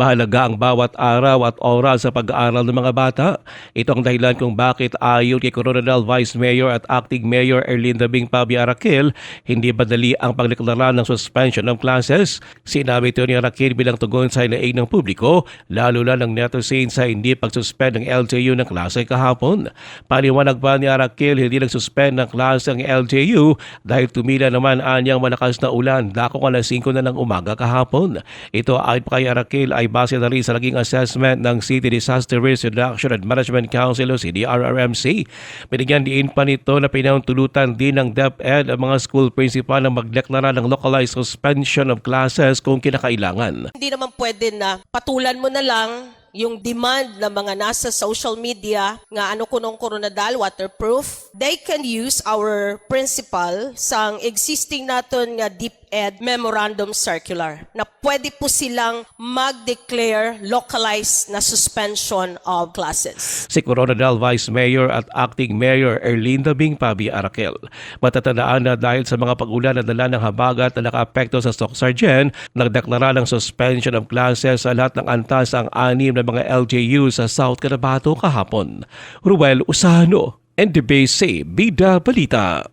Mahalaga ang bawat araw at oras sa pag-aaral ng mga bata. Ito ang dahilan kung bakit ayon kay Coronadal Vice Mayor at Acting Mayor Erlinda Bing Pabi Arakil, hindi madali ang pagdeklara ng suspension ng classes. Sinabi ito ni Arakil bilang tugon sa inaig ng publiko, lalo na ng netizens sa hindi pagsuspend ng LGU ng klase kahapon. Paliwanag pa ni Arakil, hindi nagsuspend ng klase ang LGU dahil tumila naman anyang malakas na ulan dako alas 5 na ng umaga kahapon. Ito ay kay Arakil ay base na rin sa naging assessment ng City Disaster Risk Reduction and Management Council o CDRRMC. Binigyan diin pa nito na pinahintulutan din ng DepEd ang mga school principal na magdeklara ng localized suspension of classes kung kinakailangan. Hindi naman pwede na patulan mo na lang yung demand ng mga nasa social media nga ano kunong koronadal waterproof they can use our principal sang existing naton nga DepEd memorandum circular na pwede po silang mag-declare localized na suspension of classes si Coronadal Vice Mayor at Acting Mayor Erlinda Bing Pabi Arakel. Matatandaan na dahil sa mga pag-ulan na dala ng habagat na nakaapekto sa Stock Sargent, nagdeklara ng suspension of classes sa lahat ng antas ang anim na mga LGU sa South Cotabato kahapon. Ruel Usano, NDBC, Bida Balita.